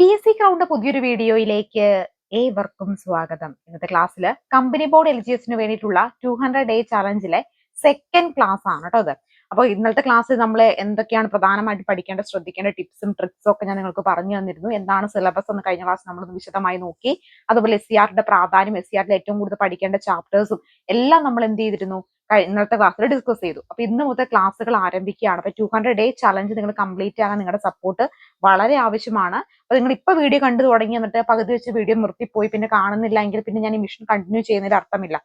P S C crowned പുതിയൊരു വീഡിയോയിലേക്ക് ഏവർക്കും സ്വാഗതം. ഇന്നത്തെ ക്ലാസ്സിൽ കമ്പനി ബോർഡ് എൽ ജി എസിന് വേണ്ടിയിട്ടുള്ള ടു ഹൺഡ്രഡ് ഡേ ചലഞ്ചിലെ സെക്കൻഡ് ക്ലാസ് ആണ് കേട്ടോ അത് അപ്പോൾ ഇന്നത്തെ ക്ലാസ്സിൽ നമ്മൾ എന്തൊക്കെയാണ് പ്രധാനമായിട്ട് പഠിക്കേണ്ട ശ്രദ്ധിക്കേണ്ട ടിപ്സും ട്രിക്സും ഒക്കെ ഞാൻ നിങ്ങൾക്ക് പറഞ്ഞു തന്നിരുന്നു. എന്താണ് സിലബസ് എന്ന് കഴിഞ്ഞ ക്ലാസ് നമ്മൾ വിശദമായി നോക്കി. അതുപോലെ എസ് സി ആറിന്റെ പ്രാധാന്യം എസ് സി ആറിൽ ഏറ്റവും കൂടുതൽ പഠിക്കേണ്ട ചാപ്റ്റേഴ്സും എല്ലാം നമ്മൾ എന്ത് ചെയ്തിരുന്നു? ഇന്നത്തെ ക്ലാസ്സിൽ ഡിസ്കസ് ചെയ്തു. അപ്പൊ ഇന്ന് മുതൽ ക്ലാസ്സുകൾ ആരംഭിക്കുകയാണ്. അപ്പൊ ടു ഹൺഡ്രഡ് ഡേ ചലഞ്ച് നിങ്ങൾ കംപ്ലീറ്റ് ചെയ്യാൻ നിങ്ങളുടെ സപ്പോർട്ട് വളരെ ആവശ്യമാണ്. അപ്പൊ നിങ്ങൾ ഇപ്പൊ വീഡിയോ കണ്ടു തുടങ്ങി എന്നിട്ട് പകുതി വെച്ച് വീഡിയോ നിർത്തിപ്പോയി. പിന്നെ കാണുന്നില്ല എങ്കിൽ പിന്നെ ഞാൻ ഈ മിഷൻ കണ്ടിന്യൂ ചെയ്യുന്നതിൽ അർത്ഥമില്ല.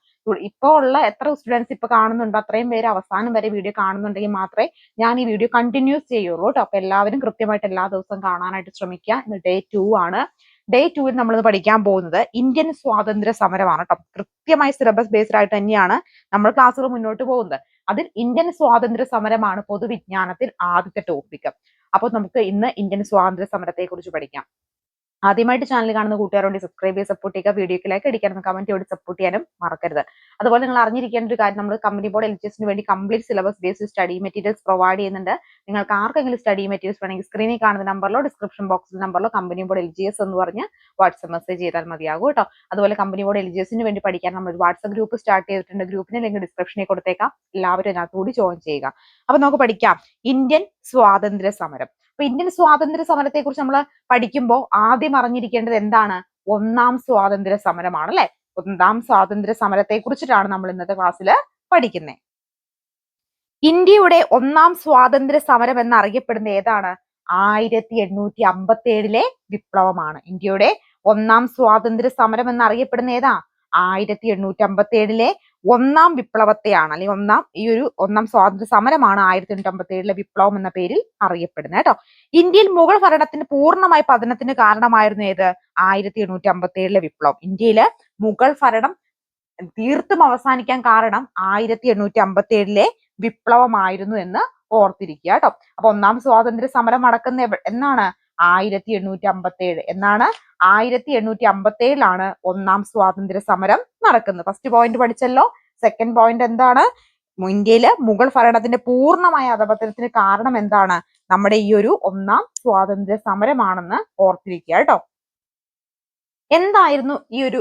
ഇപ്പൊ ഉള്ള എത്ര സ്റ്റുഡൻസ് ഇപ്പൊ കാണുന്നുണ്ടോ അത്രയും പേര് അവസാനം വരെ വീഡിയോ കാണുന്നുണ്ടെങ്കിൽ മാത്രമേ ഞാൻ ഈ വീഡിയോ കണ്ടിന്യൂസ് ചെയ്യുള്ളൂ കേട്ടോ. അപ്പൊ എല്ലാവരും കൃത്യമായിട്ട് എല്ലാ ദിവസവും കാണാനായിട്ട് ശ്രമിക്കുക. ഇന്ന് ഡേ ടു ആണ്. ഡേ ടൂവിൽ നമ്മൾ പഠിക്കാൻ പോകുന്നത് ഇന്ത്യൻ സ്വാതന്ത്ര്യ സമരമാണ് കേട്ടോ കൃത്യമായി സിലബസ് ബേസ്ഡ് ആയിട്ട് തന്നെയാണ് നമ്മൾ ക്ലാസ്സുകൾ മുന്നോട്ട് പോകുന്നത്. അതിൽ ഇന്ത്യൻ സ്വാതന്ത്ര്യ സമരമാണ് പൊതുവിജ്ഞാനത്തിൽ ആദ്യത്തെ ടോപ്പിക് അപ്പോൾ നമുക്ക് ഇന്ന് ഇന്ത്യൻ സ്വാതന്ത്ര്യ സമരത്തെ കുറിച്ച് പഠിക്കാം. ആദ്യമായിട്ട് ചാനൽ കാണുന്ന കൂട്ടുകാരോട് സബ്സ്ക്രൈബ് ചെയ്ത് സപ്പോർട്ട് ചെയ്യുക വീഡിയോക്ക് ലൈക്ക് അടിക്കാനും കമന്റ് ചെയ്ത് സപ്പോർട്ട് ചെയ്യാനും മറക്കരുത്. അതുപോലെ നിങ്ങൾ അറിഞ്ഞിരിക്കേണ്ട ഒരു കാര്യം നമ്മൾ കമ്പനി ബോർഡ് എസിന് വേണ്ടി complete syllabus based study materials provide ചെയ്യുന്നുണ്ട്. നിങ്ങൾക്ക് ആർക്കെങ്കിലും സ്റ്റഡി മെറ്റീരിയൽസ് വേണമെങ്കിൽ സ്ക്രീനിൽ കാണുന്ന നമ്പറിലോ ഡിസ്ക്രിപ്ഷൻ ബോക്സിൽ നമ്പറിലോ കമ്പനി ബോർഡ് എസ് എന്ന് പറഞ്ഞ് വാട്സ്ആപ്പ് മെസ്സേജ് ചെയ്താൽ മതിയാകും കേട്ടോ. അതുപോലെ കമ്പനി ബോർഡ് എസിന് വേണ്ടി പഠിക്കാൻ നമ്മൾ വാട്സ്ആപ്പ് ഗ്രൂപ്പ് സ്റ്റാർട്ട് ചെയ്തിട്ടുണ്ട്. ഗ്രൂപ്പിന് ലിങ്ക് ഡിസ്ക്രിപ്ഷനിൽ കൊടുത്തേക്കാം. എല്ലാവരും അതിനകത്തുകൂടി ജോയിൻ ചെയ്യുക. അപ്പൊ നമുക്ക് പഠിക്കാം. ഇന്ത്യൻ സ്വാതന്ത്ര്യ സമരം. അപ്പൊ ഇന്ത്യൻ സ്വാതന്ത്ര്യ സമരത്തെ കുറിച്ച് നമ്മൾ പഠിക്കുമ്പോൾ ആദ്യം അറിഞ്ഞിരിക്കേണ്ടത് എന്താണ്? ഒന്നാം സ്വാതന്ത്ര്യ സമരമാണ് അല്ലെ? ഒന്നാം സ്വാതന്ത്ര്യ സമരത്തെ കുറിച്ചിട്ടാണ് നമ്മൾ ഇന്നത്തെ ക്ലാസ്സിൽ പഠിക്കുന്നത് ഇന്ത്യയുടെ ഒന്നാം സ്വാതന്ത്ര്യ സമരം എന്നറിയപ്പെടുന്ന ഏതാണ്? ആയിരത്തി എണ്ണൂറ്റി അമ്പത്തി ഏഴിലെ വിപ്ലവമാണ്. ഇന്ത്യയുടെ ഒന്നാം സ്വാതന്ത്ര്യ സമരം എന്നറിയപ്പെടുന്ന ഏതാ? ആയിരത്തി എണ്ണൂറ്റി അമ്പത്തി ഏഴിലെ ഒന്നാം വിപ്ലവത്തെയാണ് അല്ലെങ്കിൽ ഒന്നാം ഈ ഒരു ഒന്നാം സ്വാതന്ത്ര്യ സമരമാണ് ആയിരത്തി എണ്ണൂറ്റി ഏഴിലെ വിപ്ലവം എന്ന പേരിൽ അറിയപ്പെടുന്നത് കേട്ടോ. ഇന്ത്യയിൽ മുഗൾ ഭരണത്തിന് പൂർണമായി പതനത്തിന് കാരണമായിരുന്നു ഏത്? ആയിരത്തി എണ്ണൂറ്റി അമ്പത്തി ഏഴിലെ വിപ്ലവം. ഇന്ത്യയിലെ മുഗൾ ഭരണം തീർത്തും അവസാനിക്കാൻ കാരണം ആയിരത്തി എണ്ണൂറ്റി അമ്പത്തി ഏഴിലെ വിപ്ലവമായിരുന്നു എന്ന് ഓർത്തിരിക്കുക കേട്ടോ. അപ്പൊ ഒന്നാം സ്വാതന്ത്ര്യ സമരം നടക്കുന്ന എന്നാണ്? ആയിരത്തി എണ്ണൂറ്റി അമ്പത്തി ഏഴ് എന്നാണ്? ആയിരത്തി എണ്ണൂറ്റി അമ്പത്തി ഏഴിലാണ് ഒന്നാം സ്വാതന്ത്ര്യ സമരം നടക്കുന്നത്. ഫസ്റ്റ് പോയിന്റ് പഠിച്ചല്ലോ. സെക്കൻഡ് പോയിന്റ് എന്താണ്? ഇന്ത്യയിലെ മുഗൾ ഭരണത്തിന്റെ പൂർണമായ അധപതനത്തിന് കാരണം എന്താണ്? നമ്മുടെ ഈ ഒരു ഒന്നാം സ്വാതന്ത്ര്യ സമരമാണെന്ന് ഓർത്തിരിക്കുക കേട്ടോ. എന്തായിരുന്നു ഈ ഒരു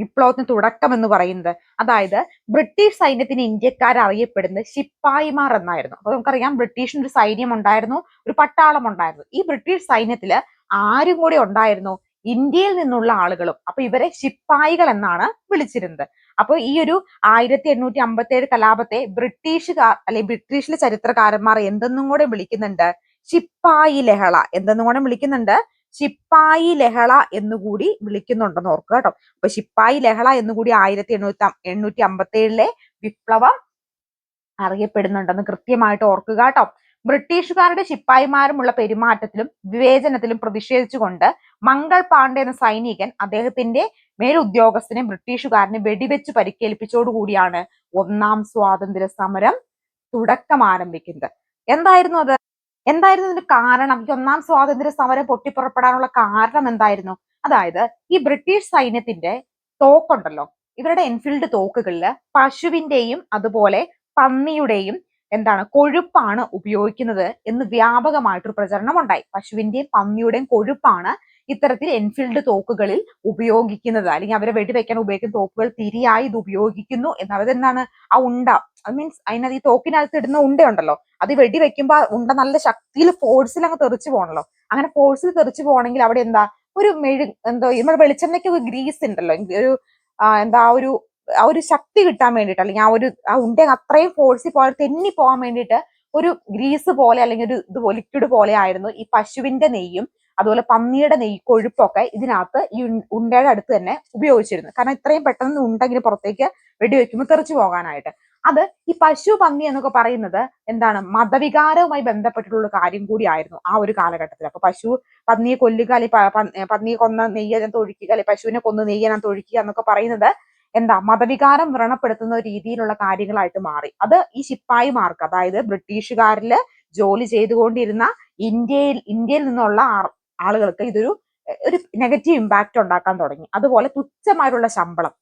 വിപ്ലവത്തിന് തുടക്കം എന്ന് പറയുന്നത്? അതായത് ബ്രിട്ടീഷ് സൈന്യത്തിന് ഇന്ത്യക്കാർ അറിയപ്പെടുന്നത് ശിപ്പായിമാർ എന്നായിരുന്നു. അപ്പൊ നമുക്കറിയാം ബ്രിട്ടീഷിന് ഒരു സൈന്യം ഉണ്ടായിരുന്നു ഒരു പട്ടാളം ഉണ്ടായിരുന്നു. ഈ ബ്രിട്ടീഷ് സൈന്യത്തിൽ ആരും കൂടി ഉണ്ടായിരുന്നു. ഇന്ത്യയിൽ നിന്നുള്ള ആളുകളും അപ്പൊ ഇവരെ ശിപ്പായികൾ എന്നാണ് വിളിച്ചിരുന്നത്. അപ്പൊ ഈ ഒരു ആയിരത്തി എണ്ണൂറ്റി അമ്പത്തി ഏഴ് കലാപത്തെ ബ്രിട്ടീഷുകാർ അല്ലെ ബ്രിട്ടീഷിലെ ചരിത്രകാരന്മാർ എന്തെന്നും കൂടെ വിളിക്കുന്നുണ്ട്? ശിപ്പായി ലഹള എന്തെന്നും കൂടെ വിളിക്കുന്നുണ്ട്? ശിപ്പായി ലഹള എന്നുകൂടി വിളിക്കുന്നുണ്ടെന്ന് ഓർക്കുക കേട്ടോ. അപ്പൊ ശിപ്പായി ലഹള എന്നുകൂടി ആയിരത്തി എണ്ണൂറ്റി എണ്ണൂറ്റി അമ്പത്തി ഏഴിലെ വിപ്ലവം അറിയപ്പെടുന്നുണ്ടെന്ന് കൃത്യമായിട്ട് ഓർക്കുക കേട്ടോ. ബ്രിട്ടീഷുകാരുടെ ശിപ്പായിമാരുമുള്ള പെരുമാറ്റത്തിലും വിവേചനത്തിലും പ്രതിഷേധിച്ചുകൊണ്ട് മംഗൾ പാണ്ഡെ എന്ന സൈനികൻ അദ്ദേഹത്തിന്റെ മേലുദ്യോഗസ്ഥനെ ബ്രിട്ടീഷുകാരനെ വെടിവെച്ച് പരിക്കേൽപ്പിച്ചോടുകൂടിയാണ് ഒന്നാം സ്വാതന്ത്ര്യ സമരം തുടക്കം ആരംഭിക്കുന്നത്. എന്തായിരുന്നു അത്? എന്തായിരുന്നു ഇതിന് കാരണം? ഈ ഒന്നാം സ്വാതന്ത്ര്യ സമരം പൊട്ടിപ്പുറപ്പെടാനുള്ള കാരണം എന്തായിരുന്നു? അതായത് ഈ ബ്രിട്ടീഷ് സൈന്യത്തിന്റെ തോക്കുണ്ടല്ലോ. ഇവരുടെ എൻഫീൽഡ് തോക്കുകളിൽ പശുവിന്റെയും അതുപോലെ പന്നിയുടെയും എന്താണ് കൊഴുപ്പാണ് ഉപയോഗിക്കുന്നത് എന്ന് വ്യാപകമായിട്ടൊരു പ്രചരണം ഉണ്ടായി പശുവിന്റെയും പന്നിയുടെയും കൊഴുപ്പാണ് ഇത്തരത്തിൽ എൻഫീൽഡ് തോക്കുകളിൽ ഉപയോഗിക്കുന്നത്. അല്ലെങ്കിൽ അവരെ വെടിവെക്കാൻ ഉപയോഗിക്കുന്ന തോക്കുകൾ തിരിയായി ഇത് ഉപയോഗിക്കുന്നു എന്ന് അവരെന്താണ് ആ ഉണ്ട. അത് മീൻസ് അതിനകത്ത് ഈ തോക്കിനകത്ത് ഇടുന്ന ഉണ്ടയുണ്ടല്ലോ. അത് വെടിവെക്കുമ്പോ ആ ഉണ്ട നല്ല ശക്തിയിൽ ഫോഴ്സിൽ അങ്ങ് തെറിച്ചു പോകണല്ലോ. അങ്ങനെ ഫോഴ്സിൽ തെറിച്ചു പോകണമെങ്കിൽ അവിടെ എന്താ? ഒരു മെഴു എന്തോ നമ്മുടെ വെളിച്ചെണ്ണയ്ക്ക് ഗ്രീസ് ഉണ്ടല്ലോ. ഒരു എന്താ ഒരു ആ ഒരു ശക്തി കിട്ടാൻ വേണ്ടിയിട്ട് അല്ലെങ്കിൽ ആ ഒരു ആ ഉണ്ട അത്രയും ഫോഴ്സിൽ പോയാൽ തെന്നി പോകാൻ വേണ്ടിയിട്ട് ഒരു ഗ്രീസ് പോലെ അല്ലെങ്കിൽ ഒരു ഇത് ലിക്വിഡ് പോലെ ആയിരുന്നു ഈ പശുവിന്റെ നെയ്യും അതുപോലെ പന്നിയുടെ നെയ്യ് കൊഴുപ്പൊക്കെ ഇതിനകത്ത് ഈ ഉണ്ടയുടെ അടുത്ത് തന്നെ ഉപയോഗിച്ചിരുന്നു കാരണം ഇത്രയും പെട്ടെന്ന് ഉണ്ടെങ്കിൽ പുറത്തേക്ക് വെടിവെക്കുമ്പോൾ തെറിച്ചു പോകാനായിട്ട്. അത് ഈ പശു പന്നി എന്നൊക്കെ പറയുന്നത് എന്താണ്? മതവികാരവുമായി ബന്ധപ്പെട്ടിട്ടുള്ള കാര്യം കൂടിയായിരുന്നു ആ ഒരു കാലഘട്ടത്തിൽ. അപ്പൊ പശു പന്നിയെ കൊല്ലുക അല്ലെങ്കിൽ പന്നിയെ കൊന്ന നെയ്യ് അതിനകത്ത് ഒഴിക്കുക അല്ലെങ്കിൽ പശുവിനെ കൊന്ന് നെയ്യ് അതിനകത്ത് ഒഴിക്കുക എന്നൊക്കെ പറയുന്നത് എന്താ മതവികാരം വ്രണപ്പെടുത്തുന്ന രീതിയിലുള്ള കാര്യങ്ങളായിട്ട് മാറി. അത് ഈ ശിപ്പായിമാർക്ക് അതായത് ബ്രിട്ടീഷുകാരിൽ ജോലി ചെയ്തുകൊണ്ടിരുന്ന ഇന്ത്യയിൽ ഇന്ത്യയിൽ നിന്നുള്ള ആളുകൾക്ക് ഇതൊരു ഒരു നെഗറ്റീവ് ഇമ്പാക്റ്റ് ഉണ്ടാക്കാൻ തുടങ്ങി. അതുപോലെ തുച്ഛമായിട്ടുള്ള ശമ്പളം.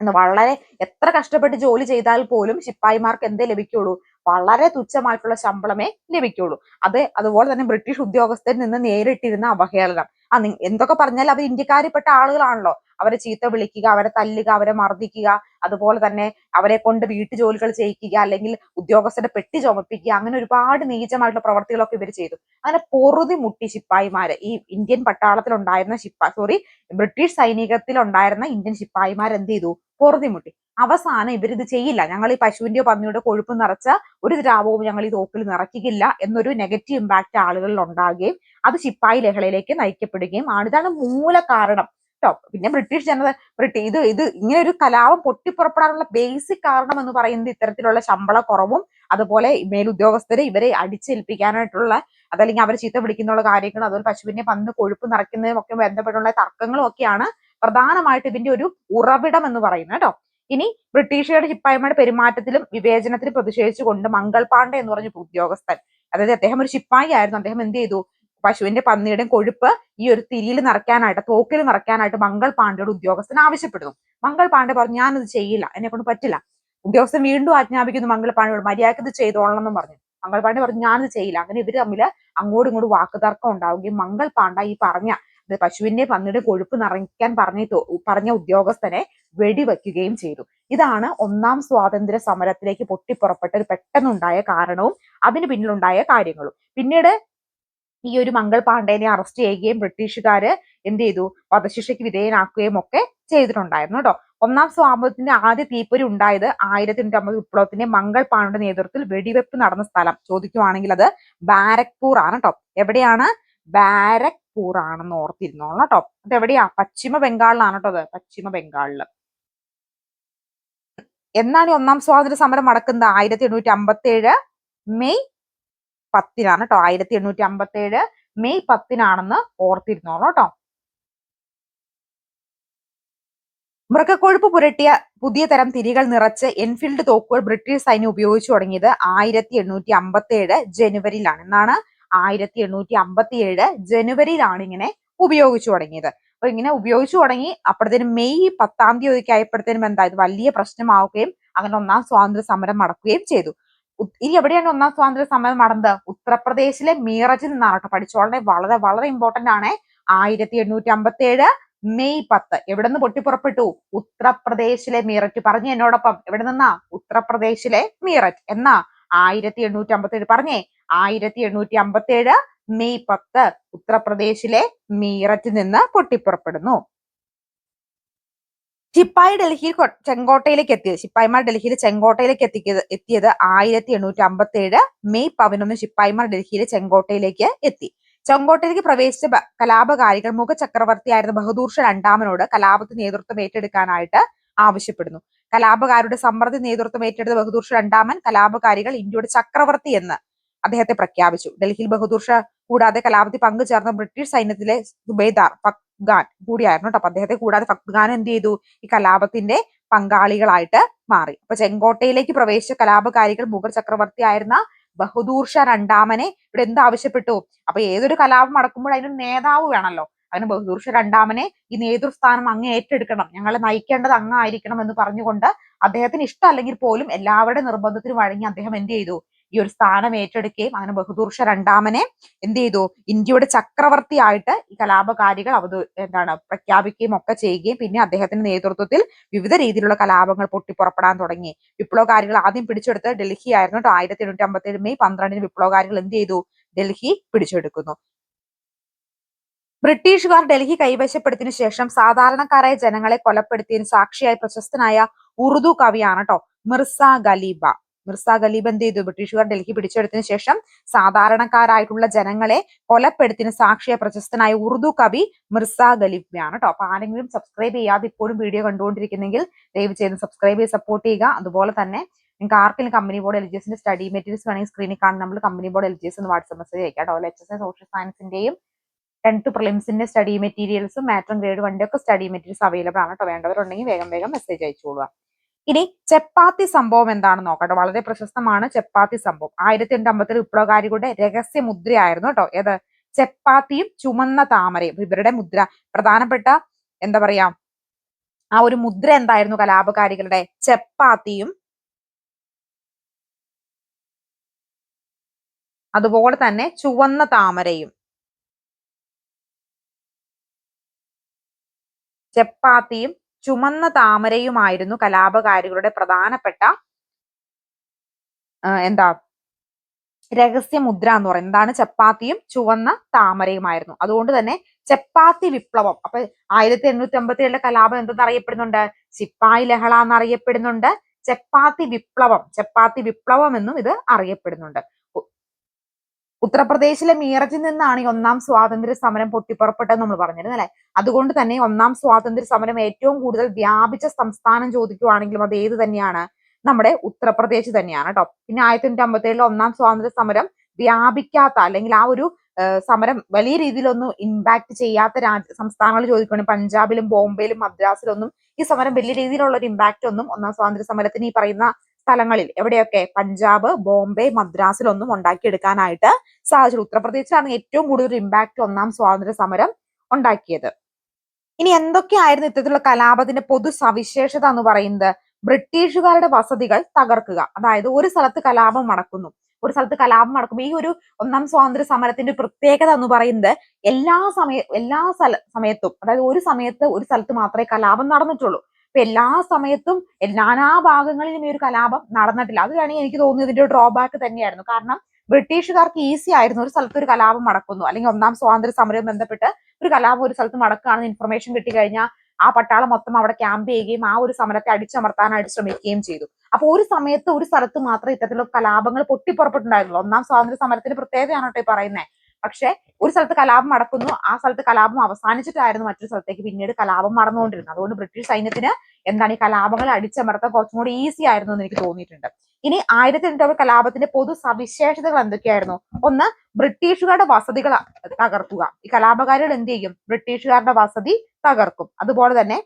വളരെ എത്ര കഷ്ടപ്പെട്ട് ജോലി ചെയ്താൽ പോലും ശിപ്പായിമാർക്ക് എന്തേ ലഭിക്കുള്ളൂ? വളരെ തുച്ഛമായിട്ടുള്ള ശമ്പളമേ ലഭിക്കുള്ളൂ. അത് അതുപോലെ തന്നെ ബ്രിട്ടീഷ് ഉദ്യോഗസ്ഥരിൽ നിന്ന് നേരിട്ടിരുന്ന അവഹേളനം. ആ എന്തൊക്കെ പറഞ്ഞാൽ അവർ ഇന്ത്യക്കാരിൽപ്പെട്ട ആളുകളാണല്ലോ. അവരെ ചീത്ത വിളിക്കുക അവരെ തല്ലുക അവരെ മർദ്ദിക്കുക അതുപോലെ തന്നെ അവരെ കൊണ്ട് വീട്ടു ജോലികൾ ചെയ്യിക്കുക അല്ലെങ്കിൽ ഉദ്യോഗസ്ഥരുടെ പെട്ടി ചുമപ്പിക്കുക അങ്ങനെ ഒരുപാട് നീചമായിട്ടുള്ള പ്രവർത്തികളൊക്കെ ഇവർ ചെയ്തു. അങ്ങനെ പൊറുതി മുട്ടി ശിപ്പായിമാര് ഈ ഇന്ത്യൻ പട്ടാളത്തിൽ ഉണ്ടായിരുന്ന ശിപ്പ സോറി ബ്രിട്ടീഷ് സൈനികത്തിൽ ഉണ്ടായിരുന്ന ഇന്ത്യൻ ശിപ്പായിമാർ എന്ത് ചെയ്തു? പൊറുതി മുട്ടി. അവസാനം ഇവരിത് ചെയ്യില്ല. ഞങ്ങൾ ഈ പശുവിന്റെയോ പന്നിയുടെ കൊഴുപ്പ് നിറച്ച ഒരു ദ്രാവകവും ഞങ്ങൾ ഈ തോക്കിൽ നിറയ്ക്കുകയില്ല എന്നൊരു നെഗറ്റീവ് ഇമ്പാക്ട് ആളുകളിൽ ഉണ്ടാകുകയും അത് ശിപ്പായി ലഹളയിലേക്ക് നയിക്കപ്പെടുകയും ആണ്. ഇതാണ് മൂല കാരണം കേട്ടോ പിന്നെ ബ്രിട്ടീഷ് ജനത ബ്രിട്ടീ ഇത് ഇത് ഇങ്ങനെ ഒരു കലാപം പൊട്ടിപ്പുറപ്പെടാനുള്ള ബേസിക് കാരണം എന്ന് പറയുന്നത് ഇത്തരത്തിലുള്ള ശമ്പള കുറവും അതുപോലെ മേലുദ്യോഗസ്ഥരെ ഇവരെ അടിച്ചേൽപ്പിക്കാനായിട്ടുള്ള അതല്ലെങ്കിൽ അവരെ ചീത്ത വിളിക്കുന്നുള്ള കാര്യങ്ങളും അതുപോലെ പശുവിനെ പന്ന് കൊഴുപ്പ് നിറയ്ക്കുന്നതും ഒക്കെ ബന്ധപ്പെട്ടുള്ള തർക്കങ്ങളും ഒക്കെയാണ് പ്രധാനമായിട്ട് ഇതിന്റെ ഒരു ഉറവിടം എന്ന് പറയുന്നത് കേട്ടോ ഇനി ബ്രിട്ടീഷുകാരുടെ ശിപ്പായിമാരുടെ പെരുമാറ്റത്തിലും വിവേചനത്തിലും പ്രതിഷേധിച്ചുകൊണ്ട് മംഗൾ പാണ്ഡെ എന്ന് പറഞ്ഞ ഉദ്യോഗസ്ഥൻ അതായത് അദ്ദേഹം ഒരു ശിപ്പായി ആയിരുന്നു. അദ്ദേഹം എന്ത് ചെയ്തു? പശുവിന്റെ പന്നിയുടെയും കൊഴുപ്പ് ഈ ഒരു തിരിയിൽ നിറയ്ക്കാനായിട്ട് തോക്കിൽ നിറയ്ക്കാനായിട്ട് മംഗൾ പാണ്ഡെയുടെ ഉദ്യോഗസ്ഥൻ ആവശ്യപ്പെടുന്നു. മംഗൾ പാണ്ഡെ പറഞ്ഞു ഞാനത് ചെയ്യില്ല എന്നെ കൊണ്ട് പറ്റില്ല. ഉദ്യോഗസ്ഥൻ വീണ്ടും ആജ്ഞാപിക്കുന്നു മംഗൾ പാണ്ഡെയോട് മര്യാദയ്ക്ക് ഇത് ചെയ്തോളണം എന്ന് പറഞ്ഞു. മംഗൾ പാണ്ഡെ പറഞ്ഞു ഞാനത് ചെയ്യില്ല. അങ്ങനെ ഇവർ തമ്മിൽ അങ്ങോട്ടും ഇങ്ങോട്ടും വാക്കുതർക്കം ഉണ്ടാവുകയും മംഗൾ പാണ്ഡ ഈ പറഞ്ഞ പശുവിന്റെ പന്നിയുടെ കൊഴുപ്പ് നിറയ്ക്കാൻ പറഞ്ഞ പറഞ്ഞ ഉദ്യോഗസ്ഥനെ വെടിവെക്കുകയും ചെയ്തു. ഇതാണ് ഒന്നാം സ്വാതന്ത്ര്യ സമരത്തിലേക്ക് പൊട്ടിപ്പുറപ്പെട്ട ഒരു പെട്ടെന്നുണ്ടായ കാരണവും അതിന് പിന്നിലുണ്ടായ കാര്യങ്ങളും. പിന്നീട് ഈ ഒരു മംഗൾ പാണ്ഡേനെ അറസ്റ്റ് ചെയ്യുകയും ബ്രിട്ടീഷുകാര് എന്ത് ചെയ്തു? വധശിക്ഷയ്ക്ക് വിധേയനാക്കുകയും ഒക്കെ ചെയ്തിട്ടുണ്ടായിരുന്നു കേട്ടോ. ഒന്നാം സ്വാതന്ത്ര്യത്തിന്റെ ആദ്യ തീപ്പൊരി ഉണ്ടായത് ആയിരത്തി എണ്ണൂറ്റി അമ്പത് വിപ്ലവത്തിന്റെ മംഗൾ പാണ്ഡുടെ നേതൃത്വത്തിൽ വെടിവെപ്പ് നടന്ന സ്ഥലം. ചോദിക്കുവാണെങ്കിൽ അത് ബാരക്പൂർ ആണ് കേട്ടോ. എവിടെയാണ്? ബാരക്പൂർ ആണെന്ന് ഓർത്തിരുന്നോളാം കേട്ടോ. അത് എവിടെയാ പശ്ചിമ ബംഗാളിലാണ് കേട്ടോ അത്. പശ്ചിമ ബംഗാളിൽ എന്നാണ് ഈ ഒന്നാം സ്വാതന്ത്ര്യ സമരം നടക്കുന്നത്? ആയിരത്തി എണ്ണൂറ്റി അമ്പത്തി ഏഴ് മെയ് പത്തിനാണ് കേട്ടോ. ആയിരത്തി എണ്ണൂറ്റി അമ്പത്തി ഏഴ് മെയ് പത്തിനാണെന്ന് ഓർത്തിരുന്നോളൂ കേട്ടോ. മൃഗക്കൊഴുപ്പ് പുരട്ടിയ പുതിയ തരം തിരികൾ നിറച്ച് എൻഫീൽഡ് തോക്കുകൾ ബ്രിട്ടീഷ് സൈന്യം ഉപയോഗിച്ചു തുടങ്ങിയത് ആയിരത്തി എണ്ണൂറ്റി അമ്പത്തി ഏഴ് ജനുവരിയിലാണ്. എന്നാണ് ആയിരത്തി എണ്ണൂറ്റി അമ്പത്തി ഏഴ് ജനുവരിയിലാണ് ഇങ്ങനെ ഉപയോഗിച്ചു തുടങ്ങിയത്. അപ്പൊ ഇങ്ങനെ ഉപയോഗിച്ചു തുടങ്ങി അപ്പോഴത്തേനും മെയ് പത്താം തീയതി ആയപ്പോഴത്തേനും എന്താ ഇത് വലിയ പ്രശ്നമാവുകയും അങ്ങനെ ഒന്നാം സ്വാതന്ത്ര്യ സമരം നടക്കുകയും ചെയ്തു. ഇനി എവിടെയാണ് ഒന്നാം സ്വാതന്ത്ര്യ സമരം നടന്നത്? ഉത്തർപ്രദേശിലെ മീറജിൽ നിന്നാണ് കേട്ടോ പഠിച്ചോളെ വളരെ വളരെ ഇമ്പോർട്ടന്റ് ആണ്. ആയിരത്തി എണ്ണൂറ്റി അമ്പത്തി ഏഴ് മെയ് പത്ത്. എവിടെ നിന്ന് പൊട്ടിപ്പുറപ്പെട്ടു? ഉത്തർപ്രദേശിലെ മീററ്റ്. പറഞ്ഞു എന്നോടൊപ്പം എവിടെ നിന്നാ? ഉത്തർപ്രദേശിലെ മീററ്റ്. എന്നാ? ആയിരത്തി എണ്ണൂറ്റി അമ്പത്തി ഏഴ് പറഞ്ഞേ ആയിരത്തി എണ്ണൂറ്റി അമ്പത്തി ഏഴ് മെയ് പത്ത് ഉത്തർപ്രദേശിലെ മീററ്റിൽ നിന്ന് പൊട്ടിപ്പുറപ്പെടുന്നു. ശിപ്പായി ഡൽഹിയിൽ ചെങ്കോട്ടയിലേക്ക് എത്തിയത്. ശിപ്പായിമാർ ഡൽഹിയിൽ ചെങ്കോട്ടയിലേക്ക് എത്തിക്കത് എത്തിയത് ആയിരത്തി എണ്ണൂറ്റി അമ്പത്തി ഏഴ് മെയ് പതിനൊന്ന് ശിപ്പായിമാർ ഡൽഹിയിലെ ചെങ്കോട്ടയിലേക്ക് എത്തി. ചെങ്കോട്ടയിലേക്ക് പ്രവേശിച്ച കലാപകാരികൾ മുഖ ചക്രവർത്തിയായിരുന്ന ബഹദൂർ ഷാ രണ്ടാമനോട് കലാപത്തിന് നേതൃത്വം ഏറ്റെടുക്കാനായിട്ട് ആവശ്യപ്പെടുന്നു. കലാപകാരുടെ സമ്മർദ്ദ നേതൃത്വം ഏറ്റെടുത്ത ബഹദൂർ ഷാ രണ്ടാമൻ കലാപകാരികൾ ഇന്ത്യയുടെ ചക്രവർത്തി എന്ന് അദ്ദേഹത്തെ പ്രഖ്യാപിച്ചു. ഡൽഹിയിൽ ബഹദൂർ ഷാ കൂടാതെ കലാപത്തിൽ പങ്കുചേർന്ന ബ്രിട്ടീഷ് സൈന്യത്തിലെ സുബേദാർ ഫക്ഖാൻ കൂടിയായിരുന്നു കേട്ടോ. അദ്ദേഹത്തെ കൂടാതെ ഫക്ഖാൻ എന്ത് ചെയ്തു? ഈ കലാപത്തിന്റെ പങ്കാളികളായിട്ട് മാറി. അപ്പൊ ചെങ്കോട്ടയിലേക്ക് പ്രവേശിച്ച കലാപകാരികൾ മുഗൾ ചക്രവർത്തി ആയിരുന്ന ബഹദൂർ ഷാ രണ്ടാമനെ ഇവിടെ എന്ത് ആവശ്യപ്പെട്ടു? അപ്പൊ ഏതൊരു കലാപം നടക്കുമ്പോൾ അതിനൊരു നേതാവ് വേണമല്ലോ അങ്ങനെ ബഹുദൂർഷ രണ്ടാമനെ ഈ നേതൃസ്ഥാനം അങ്ങ് ഏറ്റെടുക്കണം. ഞങ്ങളെ നയിക്കേണ്ടത് അങ്ങായിരിക്കണം എന്ന് പറഞ്ഞുകൊണ്ട് അദ്ദേഹത്തിന് ഇഷ്ടമല്ലെങ്കിൽ പോലും എല്ലാവരുടെ നിർബന്ധത്തിന് വഴങ്ങി അദ്ദേഹം എന്ത് ചെയ്തു? ഈ ഒരു സ്ഥാനം ഏറ്റെടുക്കുകയും അങ്ങനെ ബഹുദൂർഷ രണ്ടാമനെ എന്ത് ചെയ്തു? ഇന്ത്യയുടെ ചക്രവർത്തിയായിട്ട് ഈ കലാപകാരികൾ അവത് എന്താണ് പ്രഖ്യാപിക്കുകയും ഒക്കെ ചെയ്യുകയും പിന്നെ അദ്ദേഹത്തിന്റെ നേതൃത്വത്തിൽ വിവിധ രീതിയിലുള്ള കലാപങ്ങൾ പൊട്ടിപ്പുറപ്പെടാൻ തുടങ്ങി. വിപ്ലവകാരികൾ ആദ്യം പിടിച്ചെടുത്ത് ഡൽഹി ആയിരുന്നു കേട്ടോ. ആയിരത്തി എണ്ണൂറ്റി അമ്പത്തി ഏഴ് മെയ് പന്ത്രണ്ടിന് വിപ്ലവകാരികൾ എന്ത് ചെയ്തു? ഡൽഹി പിടിച്ചെടുക്കുന്നു. ബ്രിട്ടീഷുകാർ ഡൽഹി കൈവശപ്പെടുത്തിയതിനു ശേഷം സാധാരണക്കാരായ ജനങ്ങളെ കൊലപ്പെടുത്തിയതിന് സാക്ഷിയായ പ്രശസ്തനായ ഉറുദു കവിയാണ് കേട്ടോ മിർസ ഗലീബ മിർസ ഗലീബ് എന്ത് ചെയ്തു? ബ്രിട്ടീഷുകാർ ഡൽഹി പിടിച്ചെടുത്തതിനു ശേഷം സാധാരണക്കാരായിട്ടുള്ള ജനങ്ങളെ കൊലപ്പെടുത്തിന് സാക്ഷിയ പ്രശസ്തനായ ഉറുദു കവി മിർസ ഗലീബിയാണ് കേട്ടോ അപ്പൊ ആരെങ്കിലും സബ്സ്ക്രൈബ് ചെയ്യാതെ ഇപ്പോഴും വീഡിയോ കണ്ടുകൊണ്ടിരിക്കുന്നെങ്കിൽ ദയവ് ചെയ്ത് സബ്സ്ക്രൈബ് ചെയ്ത് സപ്പോർട്ട് ചെയ്യുക. അതുപോലെ തന്നെ നിങ്ങൾക്ക് ആർക്കെങ്കിലും കമ്പനി ബോർഡ് എൽ ജി എസിന്റെ സ്റ്റഡി മെറ്റീരിയൽസ് വേണമെങ്കിൽ സ്ക്രീനിൽ കാണുന്ന നമ്മൾ company board L G S എന്ന് വാട്സ്ആപ്പ് മെസ്സേജ് അയക്കാം കേട്ടോ എച്ച് എസ് സോഷ്യൽ സയൻസിന്റെയും ടെൻത്ത് പ്രിലിംസിന്റെ സ്റ്റഡി മെറ്റീരിയൽസും മാറ്റം ഗ്രേഡ് വണ്ടി ഒക്കെ സ്റ്റഡി മെറ്റീരിയൽസ് അവൈലബിൾ ആണ് കേട്ടോ വേണ്ടവരുണ്ടെങ്കിൽ വേഗം വേഗം മെസ്സേജ് അയച്ചോളുക. ഇനി ചപ്പാത്തി സംഭവം എന്താണെന്ന് നോക്കട്ടെ. വളരെ പ്രശസ്തമാണ് ചപ്പാത്തി സംഭവം. ആയിരത്തി എണ്ണൂറ്റി അമ്പത്തിൽ വിപ്ലവകാരികളുടെ രഹസ്യ മുദ്രയായിരുന്നു കേട്ടോ. ഏത്? ചപ്പാത്തിയും ചുമന്ന താമരയും. ഇവരുടെ മുദ്ര പ്രധാനപ്പെട്ട എന്താ പറയാ ആ ഒരു മുദ്ര എന്തായിരുന്നു കലാപകാരികളുടെ? ചപ്പാത്തിയും അതുപോലെ തന്നെ ചുവന്ന താമരയും. ചപ്പാത്തിയും ചുമന്ന താമരയുമായിരുന്നു കലാപകാരികളുടെ പ്രധാനപ്പെട്ട എന്താ രഹസ്യമുദ്ര എന്ന് പറയുന്നത്. എന്താണ്? ചപ്പാത്തിയും ചുവന്ന താമരയുമായിരുന്നു. അതുകൊണ്ട് തന്നെ ചപ്പാത്തി വിപ്ലവം. അപ്പൊ ആയിരത്തി എണ്ണൂറ്റി അമ്പത്തി ഏഴിലെ കലാപം എന്തെന്ന് അറിയപ്പെടുന്നുണ്ട്? സിപ്പായി ലഹള എന്നറിയപ്പെടുന്നുണ്ട്. ചപ്പാത്തി വിപ്ലവം. ചപ്പാത്തി വിപ്ലവം എന്നും ഇത് അറിയപ്പെടുന്നുണ്ട്. ഉത്തർപ്രദേശിലെ മീററ്റിൽ നിന്നാണ് ഈ ഒന്നാം സ്വാതന്ത്ര്യ സമരം പൊട്ടിപ്പുറപ്പെട്ടത് നമ്മൾ പറഞ്ഞിരുന്നു അല്ലെ? അതുകൊണ്ട് തന്നെ ഒന്നാം സ്വാതന്ത്ര്യ സമരം ഏറ്റവും കൂടുതൽ വ്യാപിച്ച സംസ്ഥാനം ചോദിക്കുവാണെങ്കിലും അത് ഏത് തന്നെയാണ്? നമ്മുടെ ഉത്തർപ്രദേശ് തന്നെയാണ് കേട്ടോ. പിന്നെ ആയിരത്തി തൊണ്ണൂറ്റി അമ്പത്തി ഏഴിലെ ഒന്നാം സ്വാതന്ത്ര്യ സമരം വ്യാപിക്കാത്ത അല്ലെങ്കിൽ ആ ഒരു സമരം വലിയ രീതിയിലൊന്നും ഇമ്പാക്ട് ചെയ്യാത്ത രാജ്യ സംസ്ഥാനങ്ങൾ ചോദിക്കുകയാണെങ്കിൽ പഞ്ചാബിലും ബോംബെയിലും മദ്രാസിലൊന്നും ഈ സമരം വലിയ രീതിയിലുള്ള ഒരു ഇമ്പാക്ട് ഒന്നും ഒന്നാം സ്വാതന്ത്ര്യ സമരത്തിന് ഈ പറയുന്ന സ്ഥലങ്ങളിൽ. എവിടെയൊക്കെ? പഞ്ചാബ് ബോംബെ മദ്രാസിലൊന്നും ഉണ്ടാക്കിയെടുക്കാനായിട്ട് സാധിച്ചു ഉത്തർപ്രദേശിലാണ് ഏറ്റവും കൂടുതൽ ഇമ്പാക്ട് ഒന്നാം സ്വാതന്ത്ര്യ സമരം ഉണ്ടാക്കിയത്. ഇനി എന്തൊക്കെയായിരുന്നു ഇത്തരത്തിലുള്ള കലാപത്തിന്റെ പൊതു സവിശേഷത എന്ന് പറയുന്നത്? ബ്രിട്ടീഷുകാരുടെ വസതികൾ തകർക്കുക. അതായത് ഒരു സ്ഥലത്ത് കലാപം നടക്കുന്നു. ഒരു സ്ഥലത്ത് കലാപം നടക്കുമ്പോൾ ഈ ഒരു ഒന്നാം സ്വാതന്ത്ര്യ സമരത്തിന്റെ പ്രത്യേകത എന്ന് പറയുന്നത് എല്ലാ സമയ എല്ലാ സ്ഥല സമയത്തും അതായത് ഒരു സമയത്ത് ഒരു സ്ഥലത്ത് മാത്രമേ കലാപം നടന്നിട്ടുള്ളൂ. ഇപ്പൊ എല്ലാ സമയത്തും നാനാ ഭാഗങ്ങളിലും ഈ ഒരു കലാപം നടന്നിട്ടില്ല. അത് വേണമെങ്കിൽ എനിക്ക് തോന്നുന്നു ഇതിന്റെ ഡ്രോബാക്ക് തന്നെയായിരുന്നു. കാരണം ബ്രിട്ടീഷുകാർക്ക് ഈസി ആയിരുന്നു ഒരു സ്ഥലത്ത് ഒരു കലാപം നടക്കുന്നു. അല്ലെങ്കിൽ ഒന്നാം സ്വാതന്ത്ര്യ സമരവും ബന്ധപ്പെട്ട് ഒരു കലാപം ഒരു സ്ഥലത്ത് നടക്കുകയാണെന്ന് ഇൻഫർമേഷൻ കിട്ടി കിട്ടിക്കഴിഞ്ഞാൽ ആ പട്ടാളം മൊത്തം അവിടെ ക്യാമ്പ് ചെയ്യുകയും ആ ഒരു സമരത്തെ അടിച്ചമർത്താനായിട്ട് ശ്രമിക്കുകയും ചെയ്തു. അപ്പൊ ഒരു സമയത്ത് ഒരു സ്ഥലത്ത് മാത്രം ഇത്തരത്തിലുള്ള കലാപങ്ങൾ പൊട്ടിപ്പുറപ്പെട്ടുണ്ടായിരുന്നുള്ളൂ ഒന്നാം സ്വാതന്ത്ര്യ സമരത്തിന്റെ പ്രത്യേകതയാണ് കേട്ടോ ഈ പറയുന്നത് പക്ഷെ ഒരു സ്ഥലത്ത് കലാപം നടക്കുന്നു ആ സ്ഥലത്ത് കലാപം അവസാനിച്ചിട്ടായിരുന്നു മറ്റൊരു സ്ഥലത്തേക്ക് പിന്നീട് കലാപം നടന്നുകൊണ്ടിരുന്നത്. അതുകൊണ്ട് ബ്രിട്ടീഷ് സൈന്യത്തിന് എന്താണ് ഈ കലാപങ്ങൾ അടിച്ചമർത്താൻ കുറച്ചും കൂടി ഈസി ആയിരുന്നു എന്ന് എനിക്ക് തോന്നിയിട്ടുണ്ട്. ഇനി ആയിരത്തി എണ്ണൂറ്റി കലാപത്തിന്റെ പൊതു സവിശേഷതകൾ എന്തൊക്കെയായിരുന്നു? ഒന്ന് ബ്രിട്ടീഷുകാരുടെ വസതികൾ തകർക്കുക. ഈ കലാപകാരികൾ എന്ത് ചെയ്യും? ബ്രിട്ടീഷുകാരുടെ വസതി തകർക്കും. അതുപോലെ തന്നെ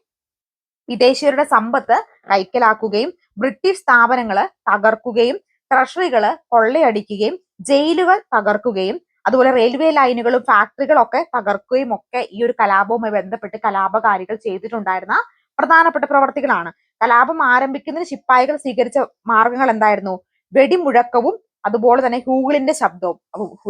വിദേശികളുടെ സമ്പത്ത് കൈക്കലാക്കുകയും ബ്രിട്ടീഷ് സ്ഥാപനങ്ങൾ തകർക്കുകയും ട്രഷറികൾ കൊള്ളയടിക്കുകയും ജയിലുകൾ തകർക്കുകയും അതുപോലെ റെയിൽവേ ലൈനുകളും ഫാക്ടറികളും ഒക്കെ തകർക്കുകയും ഒക്കെ ഈ ഒരു കലാപവുമായി ബന്ധപ്പെട്ട് കലാപകാരികൾ ചെയ്തിട്ടുണ്ടായിരുന്ന പ്രധാനപ്പെട്ട പ്രവർത്തികളാണ്. കലാപം ആരംഭിക്കുന്നതിന് ശിപ്പായികൾ സ്വീകരിച്ച മാർഗങ്ങൾ എന്തായിരുന്നു? വെടിമുഴക്കവും അതുപോലെ തന്നെ ഹൂഗിളിന്റെ ശബ്ദവും.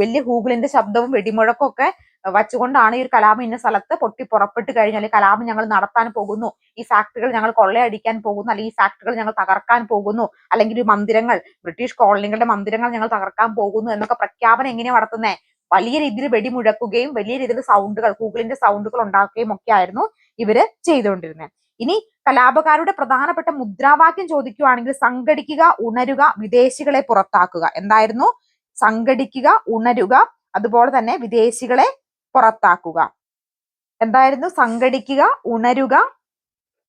വലിയ ഹൂഗിളിന്റെ ശബ്ദവും വെടിമുഴക്കവും ഒക്കെ വച്ചുകൊണ്ടാണ് ഈ ഒരു കലാപം ഇന്ന സ്ഥലത്ത് പൊട്ടി പുറപ്പെട്ട് കഴിഞ്ഞാൽ കലാപം ഞങ്ങൾ നടത്താൻ പോകുന്നു. ഈ ഫാക്ടറികൾ ഞങ്ങൾ കൊള്ളയടിക്കാൻ പോകുന്നു അല്ലെങ്കിൽ ഈ ഫാക്ടറികൾ ഞങ്ങൾ തകർക്കാൻ പോകുന്നു അല്ലെങ്കിൽ മന്ദിരങ്ങൾ ബ്രിട്ടീഷ് കോളനികളുടെ മന്ദിരങ്ങൾ ഞങ്ങൾ തകർക്കാൻ പോകുന്നു എന്നൊക്കെ പ്രഖ്യാപനം എങ്ങനെയാണ് നടത്തുന്നത് വലിയ രീതിയിൽ വെടിമുഴക്കുകയും വലിയ രീതിയിൽ സൗണ്ടുകൾ ഗൂഗിളിന്റെ സൗണ്ടുകൾ ഉണ്ടാക്കുകയും ഒക്കെ ആയിരുന്നു ഇവർ ചെയ്തുകൊണ്ടിരുന്നത് ഇനി കലാപകാരുടെ പ്രധാനപ്പെട്ട മുദ്രാവാക്യം ചോദിക്കുകയാണെങ്കിൽ സംഘടിക്കുക ഉണരുക വിദേശികളെ പുറത്താക്കുക. എന്തായിരുന്നു? സംഘടിക്കുക ഉണരുക അതുപോലെ തന്നെ വിദേശികളെ പുറത്താക്കുക. എന്തായിരുന്നു? സംഘടിക്കുക ഉണരുക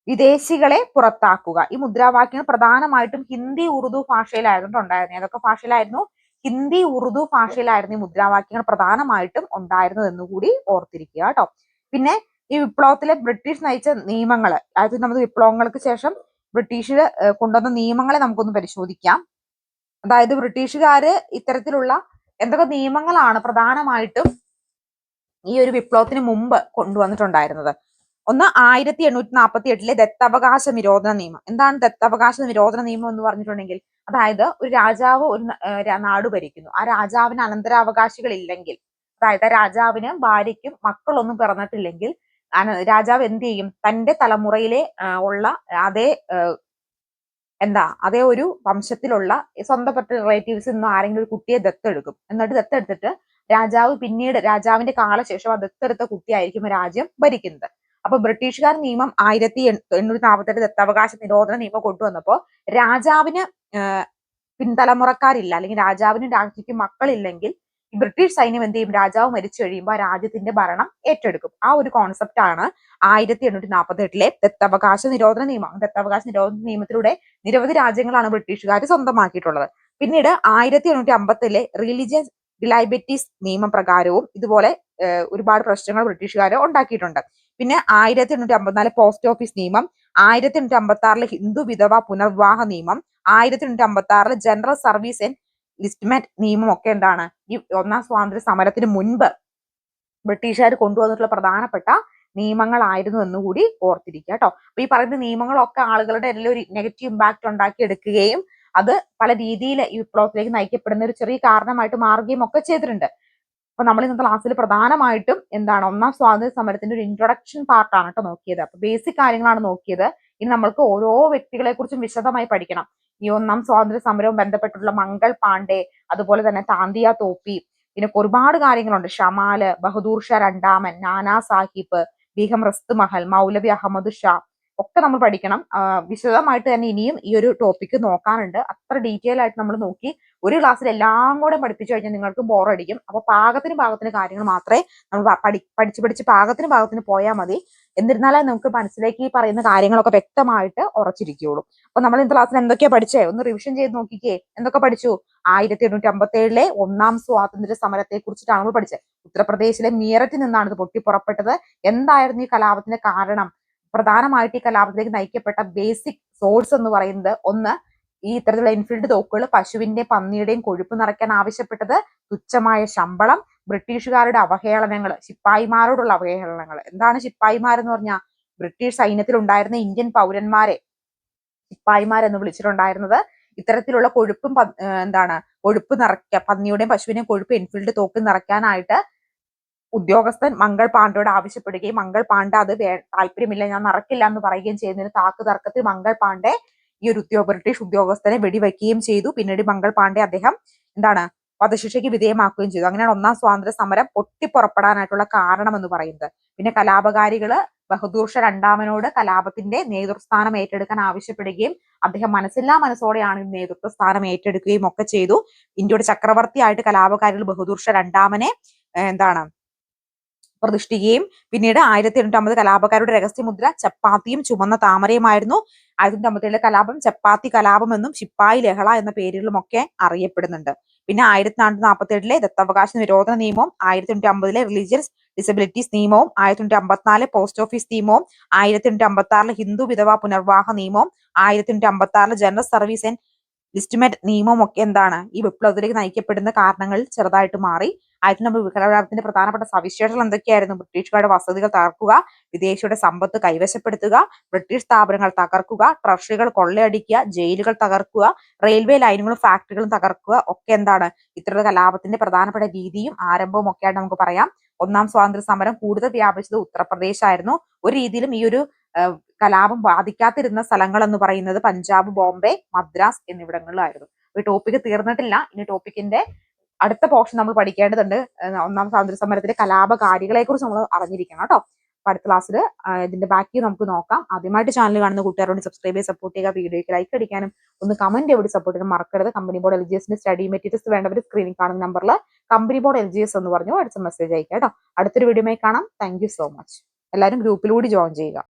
വിദേശികളെ പുറത്താക്കുക. ഈ മുദ്രാവാക്യങ്ങൾ പ്രധാനമായിട്ടും ഹിന്ദി ഉറുദു ഭാഷയിലായിരുന്നു ഉണ്ടായിരുന്നത് ഏതൊക്കെ ഭാഷയിലായിരുന്നു? ഹിന്ദി ഉറുദു ഭാഷയിലായിരുന്നു ഈ മുദ്രാവാക്യങ്ങൾ പ്രധാനമായിട്ടും ഉണ്ടായിരുന്നത് എന്നുകൂടി ഓർത്തിരിക്കുക കേട്ടോ. പിന്നെ ഈ വിപ്ലവത്തിലെ ബ്രിട്ടീഷ് നയിച്ച നിയമങ്ങൾ അതായത് നമ്മുടെ വിപ്ലവങ്ങൾക്ക് ശേഷം ബ്രിട്ടീഷ് കൊണ്ടുവന്ന നിയമങ്ങളെ നമുക്കൊന്ന് പരിശോധിക്കാം. അതായത് ബ്രിട്ടീഷുകാര് ഇത്തരത്തിലുള്ള എന്തൊക്കെ നിയമങ്ങളാണ് പ്രധാനമായിട്ടും ഈ ഒരു വിപ്ലവത്തിന് മുമ്പ് കൊണ്ടുവന്നിട്ടുണ്ടായിരുന്നത്. ഒന്ന് ആയിരത്തി എണ്ണൂറ്റി നാൽപ്പത്തി എട്ടിലെ ദത്തവകാശ നിരോധന നിയമം. എന്താണ് ദത്തവകാശ നിരോധന നിയമം എന്ന് പറഞ്ഞിട്ടുണ്ടെങ്കിൽ അതായത് ഒരു രാജാവ് ഒരു നാട് ഭരിക്കുന്നു. ആ രാജാവിന് അനന്തരാവകാശികൾ ഇല്ലെങ്കിൽ അതായത് രാജാവിന് ഭാര്യയ്ക്കും മക്കളൊന്നും പിറന്നിട്ടില്ലെങ്കിൽ രാജാവ് എന്ത് ചെയ്യും? തന്റെ തലമുറയിലെ ഉള്ള അതേ എന്താ അതേ ഒരു വംശത്തിലുള്ള സ്വന്തപ്പെട്ട റിലേറ്റീവ്സ് നിന്ന് ആരെങ്കിലും ഒരു കുട്ടിയെ ദത്തെടുക്കും. എന്നിട്ട് ദത്തെടുത്തിട്ട് രാജാവ് പിന്നീട് രാജാവിന്റെ കാലശേഷം ദത്തെടുത്ത കുട്ടിയായിരിക്കും രാജ്യം ഭരിക്കുന്നത്. അപ്പൊ ബ്രിട്ടീഷുകാർ നിയമം ആയിരത്തി എണ്ണൂറ്റി നാൽപ്പത്തെട്ട് ദത്താവകാശ നിരോധന നിയമം കൊണ്ടുവന്നപ്പോൾ രാജാവിന് പിൻതലമുറക്കാരില്ല. അല്ലെങ്കിൽ രാജാവിനും രാജ്ഞിക്കും മക്കളില്ലെങ്കിൽ ബ്രിട്ടീഷ് സൈന്യം എന്ത് ചെയ്യും? രാജാവ് മരിച്ചു കഴിയുമ്പോൾ രാജ്യത്തിന്റെ ഭരണം ഏറ്റെടുക്കും. ആ ഒരു കോൺസെപ്റ്റ് ആണ് ആയിരത്തി എണ്ണൂറ്റി നാൽപ്പത്തി എട്ടിലെ ദത്തവകാശ നിരോധന നിയമം. ദത്തവകാശ നിരോധന നിയമത്തിലൂടെ നിരവധി രാജ്യങ്ങളാണ് ബ്രിട്ടീഷുകാർ സ്വന്തമാക്കിയിട്ടുള്ളത്. പിന്നീട് ആയിരത്തി എണ്ണൂറ്റി അമ്പത്തിലെ റിലീജിയസ് ഡിലൈബറ്റീസ് നിയമപ്രകാരവും ഇതുപോലെ ഒരുപാട് പ്രശ്നങ്ങൾ ബ്രിട്ടീഷുകാർ ഉണ്ടാക്കിയിട്ടുണ്ട്. പിന്നെ ആയിരത്തി എണ്ണൂറ്റി അമ്പത്തിനാല് പോസ്റ്റ് ഓഫീസ് നിയമം ആയിരത്തി എണ്ണൂറ്റി അമ്പത്തി ആറിലെ ഹിന്ദു വിധവ പുനർവിവാഹ നിയമം ആയിരത്തി എണ്ണൂറ്റി അമ്പത്തി ആറിലെ ജനറൽ സർവീസ് ആൻഡ് ലിസ്റ്റ്മെന്റ് നിയമം ഒക്കെ എന്താണ്? ഈ ഒന്നാം സ്വാതന്ത്ര്യ സമരത്തിന് മുൻപ് ബ്രിട്ടീഷുകാർ കൊണ്ടുവന്നിട്ടുള്ള പ്രധാനപ്പെട്ട നിയമങ്ങളായിരുന്നു എന്നുകൂടി ഓർത്തിരിക്കുക കേട്ടോ. അപ്പൊ ഈ പറയുന്ന നിയമങ്ങളൊക്കെ ആളുകളുടെ ഇടയിൽ ഒരു നെഗറ്റീവ് ഇമ്പാക്ട് ഉണ്ടാക്കി എടുക്കുകയും അത് പല രീതിയിൽ ഈ വിപ്ലവത്തിലേക്ക് നയിക്കപ്പെടുന്ന ഒരു ചെറിയ കാരണമായിട്ട് മാറുകയും ഒക്കെ ചെയ്തിട്ടുണ്ട്. അപ്പൊ നമ്മൾ ഇന്നത്തെ ക്ലാസ്സിൽ പ്രധാനമായിട്ടും എന്താണ് ഒന്നാം സ്വാതന്ത്ര്യ സമരത്തിന്റെ ഒരു ഇൻട്രൊഡക്ഷൻ പാർട്ടാണ് കേട്ടോ നോക്കിയത്. അപ്പൊ ബേസിക് കാര്യങ്ങളാണ് നോക്കിയത്. ഇനി നമ്മൾക്ക് ഓരോ വ്യക്തികളെ കുറിച്ചും വിശദമായി പഠിക്കണം. ഈ ഒന്നാം സ്വാതന്ത്ര്യ സമരവും ബന്ധപ്പെട്ടുള്ള മംഗൾ പാണ്ഡെ അതുപോലെ തന്നെ താന്തിയ തോപ്പി പിന്നെ ഒരുപാട് കാര്യങ്ങളുണ്ട്. ഷമാൽ ബഹദൂർ ഷാ രണ്ടാമൻ നാനാ സാഹിബ് ബീഹം റസ്ത് മഹൽ മൗലവി അഹമ്മദ് ഷാ ഒക്കെ നമ്മൾ പഠിക്കണം. വിശദമായിട്ട് തന്നെ ഇനിയും ഈ ഒരു ടോപ്പിക്ക് നോക്കാനുണ്ട്. അത്ര ഡീറ്റെയിൽ ആയിട്ട് നമ്മൾ നോക്കി ഒരു ക്ലാസ്സിൽ എല്ലാം കൂടെ പഠിപ്പിച്ചു കഴിഞ്ഞാൽ നിങ്ങൾക്ക് ബോറടിക്കും അപ്പൊ പാകത്തിന് പാകത്തിന് കാര്യങ്ങൾ മാത്രമേ നമ്മൾ പഠി പഠിച്ച് പഠിച്ച് പാകത്തിന് പാകത്തിന് പോയാൽ മതി. എന്നിരുന്നാലേ നമുക്ക് മനസ്സിലേക്ക് ഈ പറയുന്ന കാര്യങ്ങളൊക്കെ വ്യക്തമായിട്ട് ഉറച്ചിരിക്കുകയുള്ളൂ. അപ്പൊ നമ്മൾ ഇന്നത്തെ ക്ലാസ്സിൽ എന്തൊക്കെയാ പഠിച്ചേ? ഒന്ന് റിവിഷൻ ചെയ്ത് നോക്കിക്കേ. എന്തൊക്കെ പഠിച്ചു? ആയിരത്തി എണ്ണൂറ്റി അമ്പത്തി ഒന്നാം സ്വാതന്ത്ര്യ സമരത്തെ കുറിച്ചിട്ടാണ് നമ്മൾ പഠിച്ചത്. ഉത്തർപ്രദേശിലെ മീററ്റിൽ നിന്നാണ് ഇത് പൊട്ടിപ്പുറപ്പെട്ടത്. എന്തായിരുന്നു ഈ കലാപത്തിന്റെ കാരണം? പ്രധാനമായിട്ട് ഈ കലാപത്തിലേക്ക് നയിക്കപ്പെട്ട ബേസിക് സോഴ്സ് എന്ന് പറയുന്നത് ഒന്ന് ഈ ഇത്തരത്തിലുള്ള എൻഫീൽഡ് തോക്കുകൾ പശുവിന്റെ പന്നിയുടെയും കൊഴുപ്പ് നിറയ്ക്കാൻ ആവശ്യപ്പെട്ടത് തുച്ഛമായ ശമ്പളം ബ്രിട്ടീഷുകാരുടെ അവഹേളനങ്ങൾ ശിപ്പായിമാരോടുള്ള അവഹേളനങ്ങൾ. എന്താണ് ശിപ്പായിമാർ എന്ന് പറഞ്ഞാൽ? ബ്രിട്ടീഷ് സൈന്യത്തിൽ ഉണ്ടായിരുന്ന ഇന്ത്യൻ പൗരന്മാരെ എന്ന് വിളിച്ചിട്ടുണ്ടായിരുന്നത്. ഇത്തരത്തിലുള്ള കൊഴുപ്പും എന്താണ് കൊഴുപ്പ് നിറയ്ക്ക പന്നിയുടെയും പശുവിനെയും കൊഴുപ്പ് എൻഫീൽഡ് തോക്കിൽ നിറയ്ക്കാനായിട്ട് ഉദ്യോഗസ്ഥൻ മംഗൾ പാണ്ഡയോട് ആവശ്യപ്പെടുകയും മംഗൾ പാണ്ഡ അത് താല്പര്യമില്ല ഞാൻ നടക്കില്ല എന്ന് പറയുകയും ചെയ്യുന്നതിന് താക്ക് തർക്കത്തിൽ മംഗൾ പാണ്ഡെ ഈ ഒരു ഉദ്യോഗ ബ്രിട്ടീഷ് ഉദ്യോഗസ്ഥനെ വെടിവെക്കുകയും ചെയ്തു. പിന്നീട് മംഗൾ പാണ്ഡെ അദ്ദേഹം എന്താണ് വധശിക്ഷയ്ക്ക് വിധേയമാക്കുകയും ചെയ്തു. അങ്ങനെയാണ് ഒന്നാം സ്വാതന്ത്ര്യ സമരം പൊട്ടിപ്പുറപ്പെടാനായിട്ടുള്ള കാരണം എന്ന് പറയുന്നത്. പിന്നെ കലാപകാരികൾ ബഹദൂർഷ രണ്ടാമനോട് കലാപത്തിന്റെ നേതൃസ്ഥാനം ഏറ്റെടുക്കാൻ ആവശ്യപ്പെടുകയും അദ്ദേഹം മനസ്സില്ലാ മനസ്സോടെയാണ് നേതൃത്വ സ്ഥാനം ഏറ്റെടുക്കുകയും ഒക്കെ ചെയ്തു. ഇന്ത്യയുടെ ചക്രവർത്തിയായിട്ട് കലാപകാരികൾ ബഹദൂർഷ രണ്ടാമനെ എന്താണ് പ്രതിഷ്ഠിക്കുകയും പിന്നീട് ആയിരത്തി എണ്ണൂറ്റി അമ്പത് കലാപക്കാരുടെ രഹസ്യമുദ്ര ചപ്പാത്തിയും ചുമന്ന താമരയുമായിരുന്നു. ആയിരത്തി അമ്പത്തിയേഴിലെ കലാപം ചപ്പാത്തി കലാപം എന്നും ശിപ്പായി ലഹള എന്ന പേരുകളുമൊക്കെ അറിയപ്പെടുന്നുണ്ട്. പിന്നെ ആയിരത്തി നാനൂറ്റി നാൽപ്പത്തി ഏഴിലെ ദത്തവകാശ നിരോധന നിയമവും ആയിരത്തി എണ്ണൂറ്റി അമ്പതിലെ റിലീജിയസ് ഡിസബിലിറ്റീസ് നിയമവും ആയിരത്തി എണ്ണൂറ്റി അമ്പത്തിനാല് പോസ്റ്റ് ഓഫീസ് നിയമവും ആയിരത്തി എണ്ണൂറ്റി അമ്പത്തി ആറിലെ ഹിന്ദു വിധവ പുനർവാഹ നിയമവും ആയിരത്തി എണ്ണൂറ്റി അമ്പത്തി ആറിലെ ജനറൽ സർവീസ് ആൻഡ് ലിസ്റ്റ്മെന്റ് നിയമവും ഒക്കെ എന്താണ്? ഈ വിപ്ലവത്തിലേക്ക് നയിക്കപ്പെടുന്ന കാരണങ്ങളിൽ ചെറുതായിട്ട് മാറി. ആയിരത്തി നമ്പർ വികലവിഭാഗത്തിന്റെ പ്രധാനപ്പെട്ട സവിശേഷതകൾ എന്തൊക്കെയായിരുന്നു? ബ്രിട്ടീഷുകാരുടെ വസതികൾ തകർക്കുക വിദേശിയുടെ സമ്പത്ത് കൈവശപ്പെടുത്തുക ബ്രിട്ടീഷ് സ്ഥാപനങ്ങൾ തകർക്കുക ട്രഷറികൾ കൊള്ളയടിക്കുക ജയിലുകൾ തകർക്കുക റെയിൽവേ ലൈനുകളും ഫാക്ടറികളും തകർക്കുക ഒക്കെ എന്താണ്? ഇത്തരത്തിലുള്ള കലാപത്തിന്റെ പ്രധാനപ്പെട്ട രീതിയും ആരംഭവും ഒക്കെ ആയിട്ട് നമുക്ക് പറയാം. ഒന്നാം സ്വാതന്ത്ര്യ സമരം കൂടുതൽ വ്യാപിച്ചത് ഉത്തർപ്രദേശ് ആയിരുന്നു ഒരു രീതിയിലും ഈ ഒരു കലാപം ബാധിക്കാതിരുന്ന സ്ഥലങ്ങൾ എന്ന് പറയുന്നത് പഞ്ചാബ് ബോംബെ മദ്രാസ് എന്നിവിടങ്ങളിലായിരുന്നു. ഈ ടോപ്പിക് തീർന്നിട്ടില്ല. ഇനി ടോപ്പിക്കിന്റെ അടുത്ത പോർഷൻ നമ്മൾ പഠിക്കേണ്ടതുണ്ട്. ഒന്നാം സ്വാതന്ത്ര്യ സമരത്തിലെ കലാപകാരികളെ കുറിച്ച് നമ്മൾ അറിഞ്ഞിരിക്കണം കേട്ടോ. അപ്പൊ അടുത്ത ക്ലാസ്സിൽ ഇതിന്റെ ബാക്കി നമുക്ക് നോക്കാം. ആദ്യമായിട്ട് ചാനൽ കാണുന്ന കൂട്ടുകാരോട് സബ്സ്ക്രൈബ് ചെയ്ത് സപ്പോർട്ട് ചെയ്യുക വീഡിയോയ്ക്ക് ലൈക്ക് അടിക്കാനും ഒന്ന് കമന്റ് എവിടെ സപ്പോർട്ട് ചെയ്യാൻ മറക്കരുത്. കമ്പനി ബോർഡ് എൽ ജി എസിന്റെ സ്റ്റഡി മെറ്റീരിയൽസ് വേണ്ടവർ സ്ക്രീനിൽ കാണുന്ന നമ്പറിൽ company board L G S എന്ന് പറഞ്ഞു അടുത്ത മെസ്സേജ് അയക്കാം കേട്ടോ. അടുത്തൊരു വീഡിയോ കാണാം. താങ്ക് സോ മച്ച് എല്ലാവരും ഗ്രൂപ്പിലൂടെ ജോയിൻ ചെയ്യുക.